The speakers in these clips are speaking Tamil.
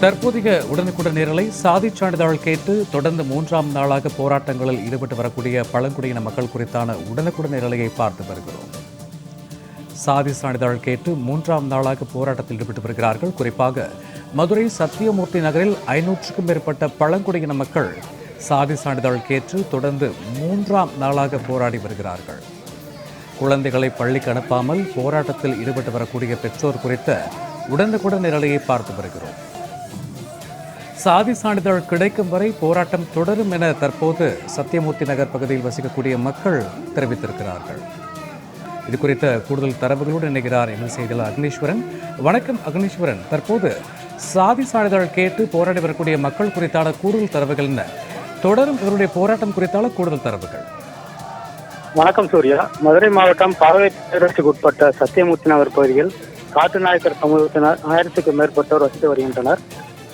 தற்போதைய உடனுக்குடன் நேரலை சாதிச் சான்றிதழ் கேட்டு தொடர்ந்து மூன்றாம் நாளாக போராட்டங்களில் ஈடுபட்டு வரக்கூடிய பழங்குடியின மக்கள் குறித்தான உடனுக்குடன் நிரலையை பார்த்து வருகிறோம். சாதி சான்றிதழ் கேட்டு மூன்றாம் நாளாக போராட்டத்தில் ஈடுபட்டு வருகிறார்கள். குறிப்பாக மதுரை சத்தியமூர்த்தி நகரில் ஐநூற்றுக்கும் மேற்பட்ட பழங்குடியின மக்கள் சாதி சான்றிதழ் கேட்டு தொடர்ந்து மூன்றாம் நாளாக போராடி வருகிறார்கள். குழந்தைகளை பள்ளிக்கு அனுப்பாமல் போராட்டத்தில் ஈடுபட்டு வரக்கூடிய பெற்றோர் குறித்த உடனுக்குடன் நிரலையை பார்த்து வருகிறோம். சாதி சான்றிதழ் கிடைக்கும் வரை போராட்டம் தொடரும் என தற்போது சத்தியமூர்த்தி நகர் பகுதியில் வசிக்கக்கூடிய மக்கள் தெரிவித்திருக்கிறார்கள். இது குறித்த கூடுதல் தரவுகளோடு இணைகிறார் எங்கள் செய்தியாளர் அக்னீஸ்வரன். வணக்கம் அக்னீஸ்வரன். தற்போது சாதி சான்றிதழ் கேட்டு போராடி வரக்கூடிய மக்கள் குறித்தான கூடுதல் தரவுகள் என்ன? தொடரும் இவருடைய போராட்டம் குறித்தான கூடுதல் தரவுகள். வணக்கம் சூர்யா. மதுரை மாவட்டம் பாவை பேரரசுக்கு உட்பட்ட சத்தியமூர்த்தி நகர் பகுதியில் காட்டுநாயக்கர் சமூகத்தினர் ஆயிரத்துக்கும் மேற்பட்டோர் வசித்து வருகின்றனர்.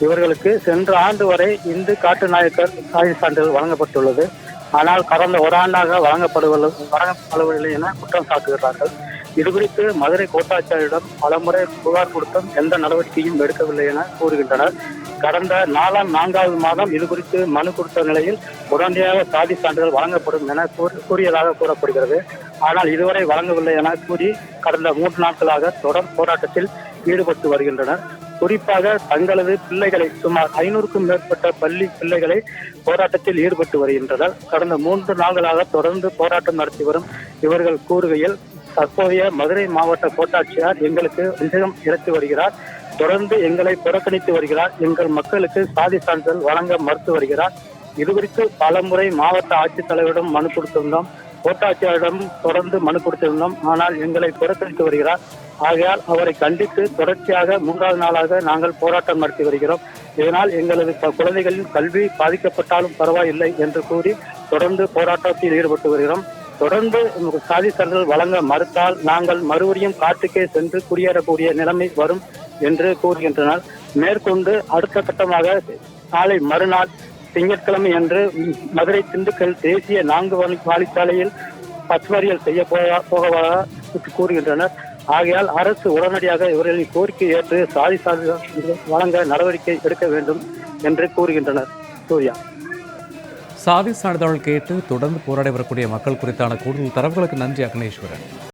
இவர்களுக்கு சென்ற ஆண்டு வரை இந்து காட்டு நாயக்கர் சாதி சான்றிதழ் வழங்கப்பட்டுள்ளது. ஆனால் கடந்த ஒரு ஆண்டாக வழங்கப்படவில்லை வழங்கப்படவில்லை என குற்றம் சாட்டுகிறார்கள். இது குறித்து மதுரை கோட்டாட்சியரிடம் பலமுறை புகார் கொடுத்தும் எந்த நடவடிக்கையும் எடுக்கவில்லை என கூறுகின்றனர். கடந்த நாலாம் நான்காவது மாதம் இது குறித்து மனு கொடுத்த நிலையில் உடனடியாக சாதி சான்றிதழ் வழங்கப்படும் என கூறி- கூறியதாக கூறப்படுகிறது. ஆனால் இதுவரை வழங்கவில்லை என கூறி கடந்த மூன்று நாட்களாக தொடர் போராட்டத்தில் ஈடுபட்டு வருகின்றனர். குறிப்பாக தங்களது பிள்ளைகளை சுமார் ஐநூறுக்கும் மேற்பட்ட பள்ளி பிள்ளைகளை போராட்டத்தில் ஈடுபட்டு வருகின்றனர். கடந்த மூன்று நாள்களாக தொடர்ந்து போராட்டம் நடத்தி வரும் இவர்கள் கூறுகையில் தற்போதைய மதுரை மாவட்ட கோட்டாட்சியார் எங்களுக்கு நிச்சயம் இறக்கி வருகிறார். தொடர்ந்து எங்களை புறக்கணித்து வருகிறார். எங்கள் மக்களுக்கு சாதி சான்றிதழ் வழங்க மறுத்து வருகிறார். இதுகுறித்து பலமுறை மாவட்ட ஆட்சித்தலைவரிடம் மனு கொடுத்திருந்தோம். கோட்டாட்சியரிடம் தொடர்ந்து மனு கொடுத்திருந்தோம். ஆனால் எங்களை புறக்கணித்து வருகிறார். ஆகையால் அவரை கண்டித்து தொடர்ச்சியாக மூன்றாவது நாளாக நாங்கள் போராட்டம் நடத்தி வருகிறோம். இதனால் எங்களது குழந்தைகளின் கல்வி பாதிக்கப்பட்டாலும் பரவாயில்லை என்று கூறி தொடர்ந்து போராட்டத்தில் ஈடுபட்டு வருகிறோம். தொடர்ந்து சாதி சான்றிதழ் வழங்க மறுத்தால் நாங்கள் மறுபடியும் காட்டுக்கே சென்று குடியேறக்கூடிய நிலைமை வரும் என்று கூறுகின்றனர். மேற்கொண்டு அடுத்த கட்டமாக நாளை மறுநாள் திங்கட்கிழமை அன்று மதுரை திண்டுக்கல் தேசிய நான்கு வழி வாழிச்சாலையில் பசுமறியல் செய்ய போக- போகவதாக கூறுகின்றனர். ஆகையால் அரசு உடனடியாக இவர்களின் கோரிக்கை ஏற்று சாதி சான்றிதழ் வழங்க நடவடிக்கை எடுக்க வேண்டும் என்று கூறுகின்றனர். சூர்யா. சாதி சான்றிதழ் கேட்டு தொடர்ந்து போராடி வரக்கூடிய மக்கள் குறித்தான கூடுதல் தரவுகளுக்கு நன்றி அக்னேஸ்வரன்.